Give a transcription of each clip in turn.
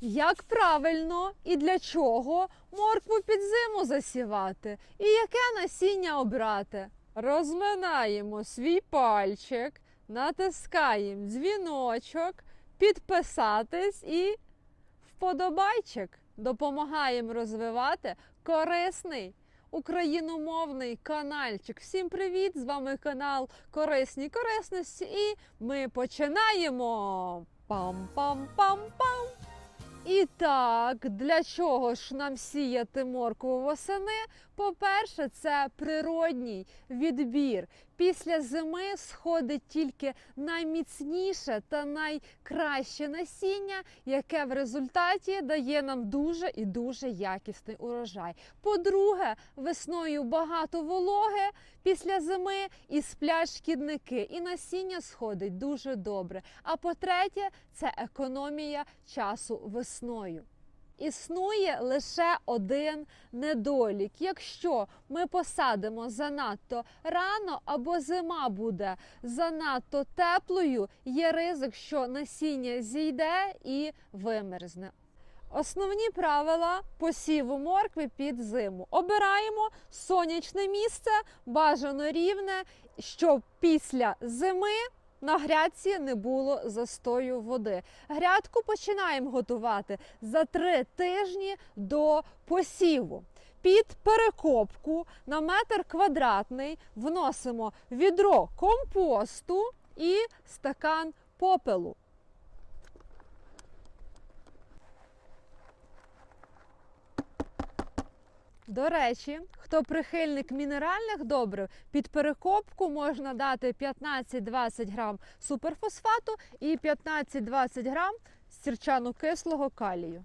Як правильно і для чого моркву під зиму засівати? І яке насіння обрати? Розминаємо свій пальчик, натискаємо дзвіночок, підписатись і вподобайчик. Допомагаємо розвивати корисний україномовний канальчик. Всім привіт! З вами канал Корисні Корисності. І ми починаємо. Пам-пам-пам-пам! І так, для чого ж нам сіяти моркву восени? По-перше, це природній відбір. Після зими сходить тільки найміцніше та найкраще насіння, яке в результаті дає нам дуже і дуже якісний урожай. По-друге, весною багато вологи після зими і сплять шкідники, і насіння сходить дуже добре. А по-третє, це економія часу весною. Існує лише один недолік. Якщо ми посадимо занадто рано або зима буде занадто теплою, є ризик, що насіння зійде і вимерзне. Основні правила посіву моркви під зиму. Обираємо сонячне місце, бажано рівне, щоб після зими на грядці не було застою води. Грядку починаємо готувати за три тижні до посіву. Під перекопку на метр квадратний вносимо відро компосту і стакан попелу. До речі, хто прихильник мінеральних добрив, під перекопку можна дати 15-20 грам суперфосфату і 15-20 грам сірчано-кислого калію.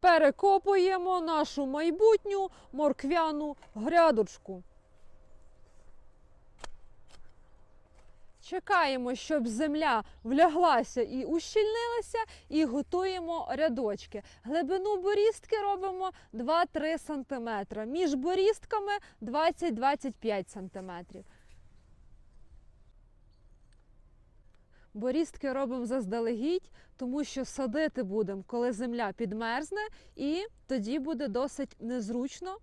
Перекопуємо нашу майбутню морквяну грядочку. Чекаємо, щоб земля вляглася і ущільнилася, і готуємо рядочки. Глибину борістки робимо 2-3 см. Між борістками 20-25 см. Борістки робимо заздалегідь, тому що садити будемо, коли земля підмерзне, і тоді буде досить незручно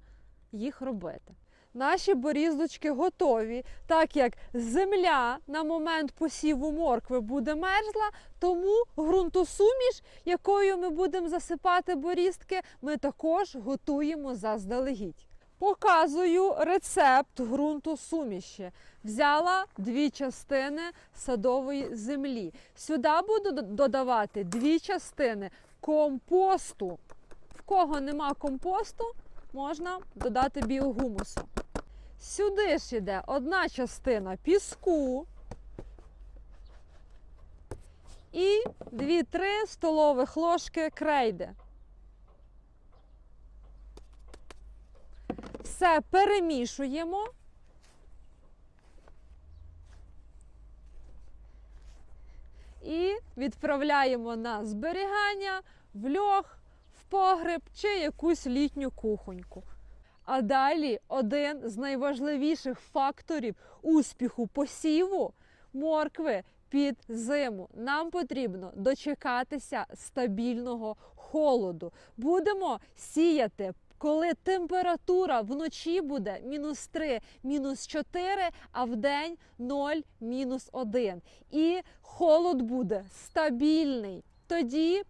їх робити. Наші боріздочки готові, так як земля на момент посіву моркви буде мерзла, тому ґрунтосуміш, якою ми будемо засипати боріздки, ми також готуємо заздалегідь. Показую рецепт ґрунту суміші. Взяла дві частини садової землі. Сюди буду додавати дві частини компосту. В кого нема компосту, можна додати біогумусу. Сюди ж йде одна частина піску і 2-3 столових ложки крейди. Все перемішуємо. І відправляємо на зберігання в льох, в погреб чи якусь літню кухоньку. А далі один з найважливіших факторів успіху посіву моркви під зиму. Нам потрібно дочекатися стабільного холоду. Будемо сіяти. Коли температура вночі буде мінус 3, мінус 4, а в день 0, мінус 1. І холод буде стабільний. Тоді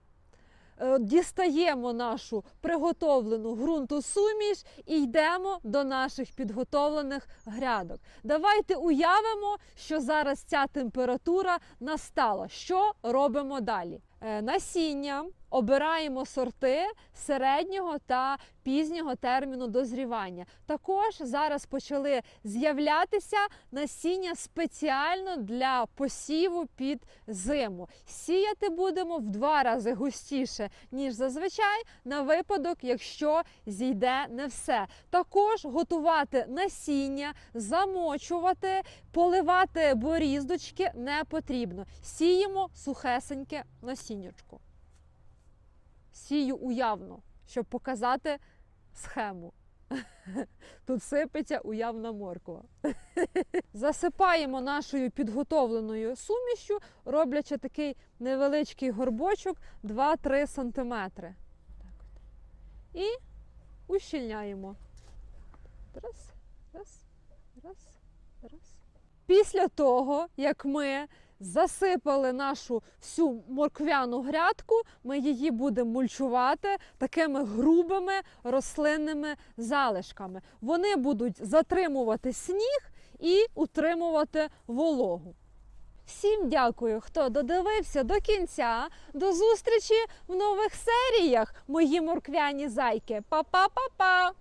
дістаємо нашу приготовлену ґрунту суміш і йдемо до наших підготовлених грядок. Давайте уявимо, що зараз ця температура настала. Що робимо далі? Е, Насіння обираємо сорти середнього та пізнього терміну дозрівання. Також зараз почали з'являтися насіння спеціально для посіву під зиму. Сіяти будемо в два рази густіше, ніж зазвичай, на випадок, якщо зійде не все. Також готувати насіння, замочувати, поливати боріздочки не потрібно. Сіємо сухесеньке насіннячко. Сію уявно, щоб показати схему. Тут сипеться уявна морква. Засипаємо нашою підготовленою сумішю, роблячи такий невеличкий горбочок 2-3 см. І ущільняємо. Раз, раз, раз, раз. Після того, як ми засипали нашу всю морквяну грядку, ми її будемо мульчувати такими грубими рослинними залишками. Вони будуть затримувати сніг і утримувати вологу. Всім дякую, хто додивився до кінця. До зустрічі в нових серіях, мої морквяні зайки. Па-па-па-па!